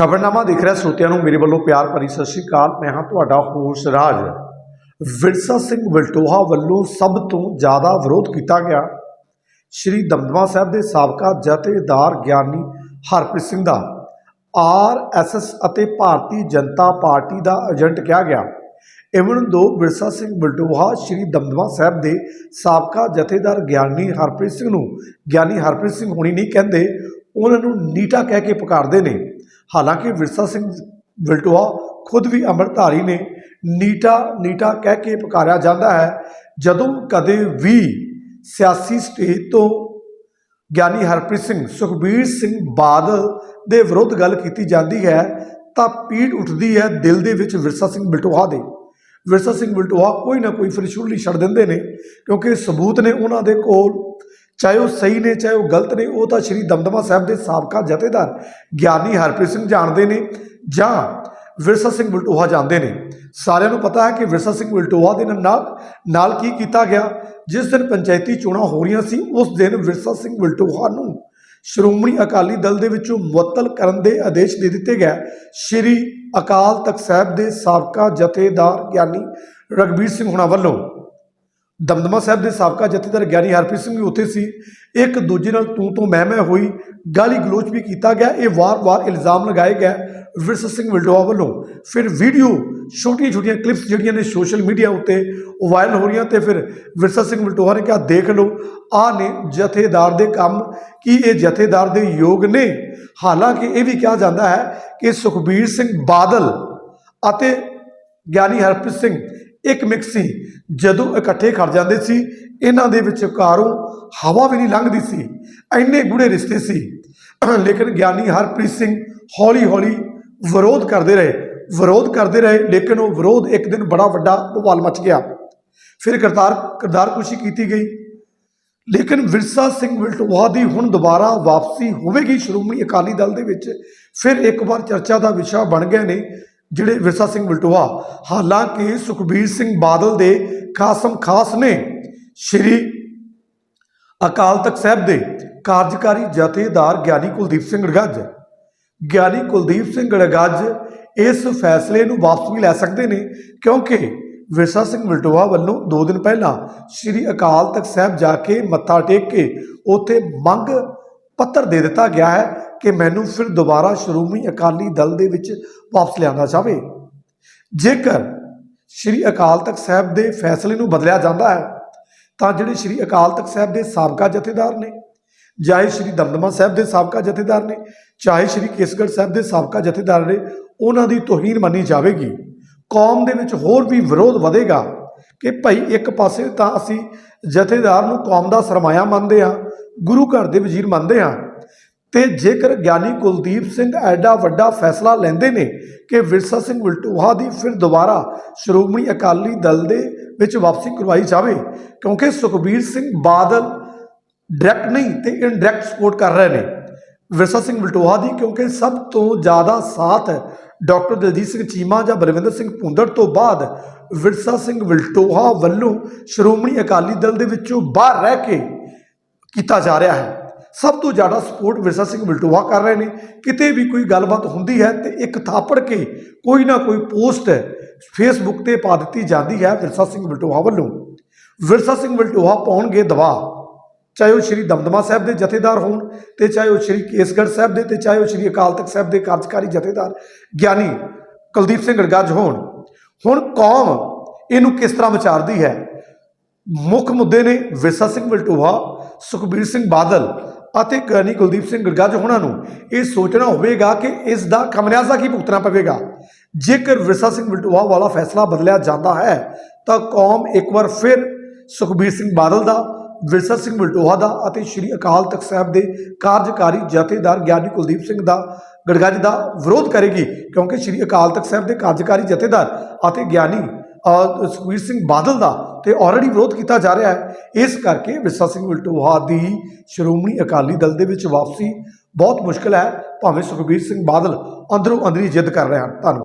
ਖਬਰਨਾਮਾ ਦੇਖ ਰਿਹਾ ਸੋਤਿਆਂ ਨੂੰ, ਮੇਰੇ ਵੱਲੋਂ ਪਿਆਰ ਭਰੀ ਸਤਿ ਸ਼੍ਰੀ ਅਕਾਲ। ਮੈਂ ਹਾਂ ਤੁਹਾਡਾ ਹੋਸ ਰਾਜ। ਵਿਰਸਾ ਸਿੰਘ ਵਲਟੋਹਾ ਵੱਲੋਂ ਸਭ ਤੋਂ ਜ਼ਿਆਦਾ ਵਿਰੋਧ ਕੀਤਾ ਗਿਆ। ਸ਼੍ਰੀ ਦਮਦਮਾ ਸਾਹਿਬ ਦੇ ਸਾਬਕਾ ਜਥੇਦਾਰ ਗਿਆਨੀ ਹਰਪ੍ਰੀਤ ਸਿੰਘ ਦਾ ਆਰਐਸਐਸ ਅਤੇ ਭਾਰਤੀ ਜਨਤਾ ਪਾਰਟੀ ਦਾ ਏਜੰਟ ਕਿਹਾ ਗਿਆ। ਇਵਨ ਦੋ ਵਿਰਸਾ ਸਿੰਘ ਬਲਟੋਹਾ ਸ਼੍ਰੀ ਦਮਦਮਾ ਸਾਹਿਬ ਦੇ ਸਾਬਕਾ ਜਥੇਦਾਰ ਗਿਆਨੀ ਹਰਪ੍ਰੀਤ ਸਿੰਘ ਨੂੰ, ਗਿਆਨੀ ਹਰਪ੍ਰੀਤ ਸਿੰਘ ਹੋਣੀ ਨਹੀਂ ਕਹਿੰਦੇ, ਉਹਨਾਂ ਨੂੰ ਨੀਟਾ ਕਹਿ ਕੇ ਪੁਕਾਰਦੇ ਨੇ। ਹਾਲਾਂਕਿ ਵਿਰਸਾ ਸਿੰਘ ਵਲਟੋਹਾ ਖੁਦ ਵੀ ਅੰਮ੍ਰਿਤਧਾਰੀ ਨੇ ਨੀਟਾ ਨੀਟਾ ਕਹਿ ਕੇ ਪੁਕਾਰਿਆ ਜਾਂਦਾ ਹੈ, ਜਦੋਂ ਕਦੇ ਵੀ ਸਿਆਸੀ ਸਟੇਜ ਤੋਂ ਗਿਆਨੀ ਹਰਪ੍ਰੀਤ ਸਿੰਘ, ਸੁਖਬੀਰ ਸਿੰਘ ਬਾਦਲ ਦੇ ਵਿਰੁੱਧ ਗੱਲ ਕੀਤੀ ਜਾਂਦੀ ਹੈ, ਤਾਂ ਪੀੜ ਉੱਠਦੀ ਹੈ ਦਿਲ ਦੇ ਵਿੱਚ ਵਿਰਸਾ ਸਿੰਘ ਬਲਟੋਹਾ ਦੇ। ਵਿਰਸਾ ਸਿੰਘ ਬਲਟੋਹਾ ਕੋਈ ਨਾ ਕੋਈ ਫਿਰ ਸ਼ੁਰਲੀ ਛੱਡ ਦਿੰਦੇ ਨੇ, ਕਿਉਂਕਿ ਸਬੂਤ ਨੇ ਉਹਨਾਂ ਦੇ ਕੋਲ ਚਾਹੇ ਉਹ ਸਹੀ ਨੇ, ਚਾਹੇ ਉਹ ਗਲਤ ਨੇ, ਉਹ ਤਾਂ ਸ਼੍ਰੀ ਦਮਦਮਾ ਸਾਹਿਬ ਦੇ ਸਾਬਕਾ ਜਥੇਦਾਰ ਗਿਆਨੀ ਹਰਪ੍ਰੀਤ ਸਿੰਘ ਜਾਣਦੇ ਨੇ ਜਾਂ ਵਿਰਸਾ ਸਿੰਘ ਬਲਟੋਹਾ ਜਾਣਦੇ ਨੇ। ਸਾਰਿਆਂ ਨੂੰ ਪਤਾ ਹੈ ਕਿ ਵਿਰਸਾ ਸਿੰਘ ਬਲਟੋਹਾ ਦੇ ਨਾਲ ਨਾਲ ਕੀ ਕੀਤਾ ਗਿਆ? ਜਿਸ ਦਿਨ ਪੰਚਾਇਤੀ ਚੋਣਾਂ ਹੋ ਰਹੀਆਂ ਸੀ, ਉਸ ਦਿਨ ਵਿਰਸਾ ਸਿੰਘ ਬਲਟੋਹਾ ਨੂੰ ਸ਼੍ਰੋਮਣੀ ਅਕਾਲੀ ਦਲ ਦੇ ਵਿੱਚੋਂ ਮੁਅੱਤਲ ਕਰਨ ਦੇ ਆਦੇਸ਼ ਦੇ ਦਿੱਤੇ ਗਏ। ਸ਼੍ਰੀ ਅਕਾਲ ਤਖਤ ਸਾਹਿਬ ਦੇ ਸਾਬਕਾ ਜਥੇਦਾਰ ਗਿਆਨੀ ਰਗਬੀਰ ਸਿੰਘ ਹੁਣਾਂ ਵੱਲੋਂ ਦਮਦਮਾ ਸਾਹਿਬ ਦੇ ਸਾਬਕਾ ਜਥੇਦਾਰ ਗਿਆਨੀ ਹਰਪ੍ਰੀਤ ਸਿੰਘ ਵੀ ਉੱਥੇ ਸੀ। ਇੱਕ ਦੂਜੇ ਨਾਲ ਤੂੰ ਤੋਂ ਮੈਂ ਮੈਂ ਹੋਈ। ਗਾਲੀ ਗਲੋਚ ਵੀ ਕੀਤਾ ਗਿਆ। ਇਹ ਵਾਰ-ਵਾਰ ਇਲਜ਼ਾਮ ਲਗਾਏ ਗਏ ਵਿਰਸ ਸਿੰਘ ਵਿਲਡੋਆ ਵੱਲੋਂ। ਫਿਰ ਵੀਡੀਓ ਛੋਟੀਆਂ ਛੋਟੀਆਂ ਕਲਿੱਪਸ ਜਿਹੜੀਆਂ ਨੇ ਸੋਸ਼ਲ ਮੀਡੀਆ ਉੱਤੇ ਉਹ ਵਾਇਰਲ ਹੋ ਰਹੀਆਂ ਤੇ ਫਿਰ ਵਿਰਸਾ ਸਿੰਘ ਵਿਲਟੋਆ ਨੇ ਕਿਹਾ, ਦੇਖ ਲਓ ਆ ਨੇ ਜਥੇਦਾਰ ਦੇ ਕੰਮ ਕੀ ਇਹ ਜਥੇਦਾਰ ਦੇ ਯੋਗ ਨੇ? ਹਾਲਾਂਕਿ ਇਹ ਵੀ ਕਿਹਾ ਜਾਂਦਾ ਹੈ ਕਿ ਸੁਖਬੀਰ ਸਿੰਘ ਬਾਦਲ ਅਤੇ ਗਿਆਨੀ ਹਰਪ੍ਰੀਤ ਸਿੰਘ ਇੱਕ ਮਿਕਸ ਸੀ। ਜਦੋਂ ਇਕੱਠੇ ਖੜ ਜਾਂਦੇ ਸੀ, ਇਹਨਾਂ ਦੇ ਵਿਚਕਾਰੋਂ ਹਵਾ ਵੀ ਨਹੀਂ ਲੰਘਦੀ ਸੀ। ਇੰਨੇ ਗੂੜੇ ਰਿਸ਼ਤੇ ਸੀ। ਲੇਕਿਨ ਗਿਆਨੀ ਹਰਪ੍ਰੀਤ ਸਿੰਘ ਹੌਲੀ ਹੌਲੀ ਵਿਰੋਧ ਕਰਦੇ ਰਹੇ। ਵਿਰੋਧ ਕਰਦੇ ਰਹੇ, ਲੇਕਿਨ ਉਹ ਵਿਰੋਧ ਇੱਕ ਦਿਨ ਬੜਾ ਵੱਡਾ ਭਵਾਲ ਮਚ ਗਿਆ। ਫਿਰ ਕਰਤਾਰ ਕਰਤਾਰ ਕੁਸ਼ੀ ਕੀਤੀ ਗਈ। ਲੇਕਿਨ ਵਿਰਸਾ ਸਿੰਘ ਵਲਟੋਹਾ ਦੀ ਹੁਣ ਦੁਬਾਰਾ ਵਾਪਸੀ ਹੋਵੇਗੀ ਸ਼੍ਰੋਮਣੀ ਅਕਾਲੀ ਦਲ ਦੇ ਵਿੱਚ, ਫਿਰ ਇੱਕ ਵਾਰ ਚਰਚਾ ਦਾ ਵਿਸ਼ਾ ਬਣ ਗਏ ਨੇ। ਜਿਹੜੇ ਵਿਰਸਾ ਸਿੰਘ ਵਲਟੋਹਾ ਹਾਲਾਂਕਿ ਸੁਖਬੀਰ ਸਿੰਘ ਬਾਦਲ ਦੇ ਖਾਸਮ ਖਾਸ ਨੇ, ਸ਼੍ਰੀ ਅਕਾਲ ਤਖਤ ਸਾਹਿਬ ਦੇ ਕਾਰਜਕਾਰੀ ਜਥੇਦਾਰ ਗਿਆਨੀ ਕੁਲਦੀਪ ਸਿੰਘ ਗੜਗੱਜ ਗਿਆਨੀ ਕੁਲਦੀਪ ਸਿੰਘ ਗੜਗੱਜ ਇਸ ਫੈਸਲੇ ਨੂੰ ਵਾਪਸ ਵੀ ਲੈ ਸਕਦੇ ਨੇ, ਕਿਉਂਕਿ ਵਿਰਸਾ ਸਿੰਘ ਵਲਟੋਹਾ ਵੱਲੋਂ 2 ਦਿਨ ਪਹਿਲਾਂ ਸ਼੍ਰੀ ਅਕਾਲ ਤਖਤ ਸਾਹਿਬ ਜਾ ਕੇ ਮੱਥਾ ਟੇਕ ਕੇ ਉੱਥੇ ਮੰਗ ਪੱਤਰ ਦੇ ਦਿੱਤਾ ਗਿਆ ਹੈ ਕਿ ਮੈਨੂੰ ਫਿਰ ਦੁਬਾਰਾ ਸ਼੍ਰੋਮਣੀ ਅਕਾਲੀ ਦਲ ਦੇ ਵਿੱਚ ਵਾਪਸ ਲਿਆਂਦਾ ਜਾਵੇ। ਜੇਕਰ ਸ਼੍ਰੀ ਅਕਾਲ ਤਖਤ ਸਾਹਿਬ ਦੇ ਫੈਸਲੇ ਨੂੰ ਬਦਲਿਆ ਜਾਂਦਾ ਹੈ, ਤਾਂ ਜਿਹੜੇ ਸ਼੍ਰੀ ਅਕਾਲ ਤਖਤ ਸਾਹਿਬ ਦੇ ਸਾਬਕਾ ਜਥੇਦਾਰ ਨੇ, ਚਾਹੇ ਸ਼੍ਰੀ ਦਮਦਮਾ ਸਾਹਿਬ ਦੇ ਸਾਬਕਾ ਜਥੇਦਾਰ ਨੇ, ਚਾਹੇ ਸ਼੍ਰੀ ਕੇਸਗੜ੍ਹ ਸਾਹਿਬ ਦੇ ਸਾਬਕਾ ਜਥੇਦਾਰ ਨੇ, ਉਹਨਾਂ ਦੀ ਤੋਹੀਨ ਮੰਨੀ ਜਾਵੇਗੀ। ਕੌਮ ਦੇ ਵਿੱਚ ਹੋਰ ਵੀ ਵਿਰੋਧ ਵਧੇਗਾ ਕਿ ਭਾਈ ਇੱਕ ਪਾਸੇ ਤਾਂ ਅਸੀਂ ਜਥੇਦਾਰ ਨੂੰ ਕੌਮ ਦਾ ਸਰਮਾਇਆ ਮੰਨਦੇ ਹਾਂ, ਗੁਰੂ ਘਰ ਦੇ ਵਜ਼ੀਰ ਮੰਨਦੇ ਹਾਂ ਤੇ ਜੇਕਰ ਗਿਆਨੀ ਕੁਲਦੀਪ ਸਿੰਘ ਐਡਾ ਵੱਡਾ ਫੈਸਲਾ ਲੈਂਦੇ ਨੇ ਕਿ ਵਿਰਸਾ ਸਿੰਘ ਵਲਟੋਹਾ ਦੀ ਫਿਰ ਦੁਬਾਰਾ ਸ਼੍ਰੋਮਣੀ ਅਕਾਲੀ ਦਲ ਦੇ ਵਿੱਚ ਵਾਪਸੀ ਕਰਵਾਈ ਜਾਵੇ, ਕਿਉਂਕਿ ਸੁਖਬੀਰ ਸਿੰਘ ਬਾਦਲ ਡਾਇਰੈਕਟ ਨਹੀਂ ਤੇ ਇਨਡਾਇਰੈਕਟ ਸਪੋਰਟ ਕਰ ਰਹੇ ਨੇ। ਵਿਰਸਾ ਸਿੰਘ ਵਲਟੋਹਾ ਦੀ ਕਿਉਂਕਿ ਸਭ ਤੋਂ ਜ਼ਿਆਦਾ ਸਾਥ ਡਾਕਟਰ ਦਲਜੀਤ ਸਿੰਘ ਚੀਮਾ ਜਾਂ ਬਲਵਿੰਦਰ ਸਿੰਘ ਭੁੰਦੜ ਤੋਂ ਬਾਅਦ ਵਿਰਸਾ ਸਿੰਘ ਵਲਟੋਹਾ ਵੱਲੋਂ ਸ਼੍ਰੋਮਣੀ ਅਕਾਲੀ ਦਲ ਦੇ ਵਿੱਚੋਂ ਬਾਹਰ ਰਹਿ ਕੇ ਕੀਤਾ ਜਾ ਰਿਹਾ ਹੈ। ਸਭ ਤੋਂ ਜ਼ਿਆਦਾ ਸਪੋਰਟ ਵਿਰਸਾ ਸਿੰਘ ਵਲਟੋਹਾ ਕਰ ਰਹੇ ਨੇ। ਕਿਤੇ ਵੀ ਕੋਈ ਗੱਲਬਾਤ ਹੁੰਦੀ ਹੈ ਤੇ ਇੱਕ ਥਾਪੜ ਕੇ ਕੋਈ ਨਾ ਕੋਈ ਪੋਸਟ ਫੇਸਬੁੱਕ ਤੇ ਪਾ ਦਿੱਤੀ ਜਾਂਦੀ ਹੈ ਵਿਰਸਾ ਸਿੰਘ ਵਲਟੋਹਾ ਵੱਲੋਂ। ਵਿਰਸਾ ਸਿੰਘ ਵਲਟੋਹਾ ਪਾਉਣਗੇ ਦਵਾ ਚਾਹੇ ਉਹ ਸ਼੍ਰੀ ਦਮਦਮਾ ਸਾਹਿਬ ਦੇ ਜਥੇਦਾਰ ਹੋਣ ਤੇ ਚਾਹੇ ਉਹ ਸ਼੍ਰੀ ਕੇਸਗੜ੍ਹ ਸਾਹਿਬ ਦੇ ਤੇ ਚਾਹੇ ਉਹ ਸ਼੍ਰੀ ਅਕਾਲ ਤਖਤ ਸਾਹਿਬ ਦੇ ਕਾਰਜਕਾਰੀ ਜਥੇਦਾਰ ਗਿਆਨੀ ਕੁਲਦੀਪ ਸਿੰਘ ਗੜਗੱਜ ਹੋਣ। ਹੁਣ ਕੌਮ ਇਹਨੂੰ ਕਿਸ ਤਰ੍ਹਾਂ ਵਿਚਾਰਦੀ ਹੈ? ਮੁੱਖ ਮੁੱਦੇ ਨੇ ਵਿਰਸਾ ਸਿੰਘ ਵਲਟੋਹਾ ਸੁਖਬੀਰ ਸਿੰਘ ਬਾਦਲ ਅਤੇ ਗਿਆਨੀ ਕੁਲਦੀਪ ਸਿੰਘ ਗੜਗੱਜ ਹੋਣਾ ਨੂੰ ਇਹ ਸੋਚਣਾ ਹੋਵੇਗਾ ਕਿ ਇਸ ਦਾ ਖਮਨਿਆਜ਼ਾ ਕੀ ਭੁਗਤਣਾ ਪਵੇਗਾ। ਜੇਕਰ ਵਿਰਸਾ ਸਿੰਘ ਵਲਟੋਹਾ ਵਾਲਾ ਫੈਸਲਾ ਬਦਲਿਆ ਜਾਂਦਾ ਹੈ, ਤਾਂ ਕੌਮ ਇੱਕ ਵਾਰ ਫਿਰ ਸੁਖਬੀਰ ਸਿੰਘ ਬਾਦਲ ਦਾ, ਵਿਰਸਾ ਸਿੰਘ ਵਲਟੋਹਾ ਦਾ ਅਤੇ ਸ਼੍ਰੀ ਅਕਾਲ ਤਖਤ ਸਾਹਿਬ ਦੇ ਕਾਰਜਕਾਰੀ ਜਥੇਦਾਰ ਗਿਆਨੀ ਕੁਲਦੀਪ ਸਿੰਘ ਦਾ ਗੜਗੱਜ ਦਾ ਵਿਰੋਧ ਕਰੇਗੀ, ਕਿਉਂਕਿ ਸ਼੍ਰੀ ਅਕਾਲ ਤਖਤ ਸਾਹਿਬ ਦੇ ਕਾਰਜਕਾਰੀ ਜਥੇਦਾਰ ਅਤੇ ਗਿਆਨੀ ਸੁਖਬੀਰ ਸਿੰਘ ਬਾਦਲ ਦਾ ਤੇ ਆਲਰੇਡੀ ਵਿਰੋਧ ਕੀਤਾ ਜਾ ਰਿਹਾ ਹੈ। ਇਸ ਕਰਕੇ ਵਿਰਸਾ ਸਿੰਘ ਵਲਟੋਹਾ ਦੀ ਸ਼੍ਰੋਮਣੀ ਅਕਾਲੀ ਦਲ ਦੇ ਵਿੱਚ ਵਾਪਸੀ ਬਹੁਤ ਮੁਸ਼ਕਲ ਹੈ। ਭਾਵੇਂ ਸੁਖਬੀਰ ਸਿੰਘ ਬਾਦਲ ਅੰਦਰੋਂ ਅੰਦਰੀ ਜਿੱਦ ਕਰ ਰਹੇ ਹਨ। ਧੰਨਵਾਦ।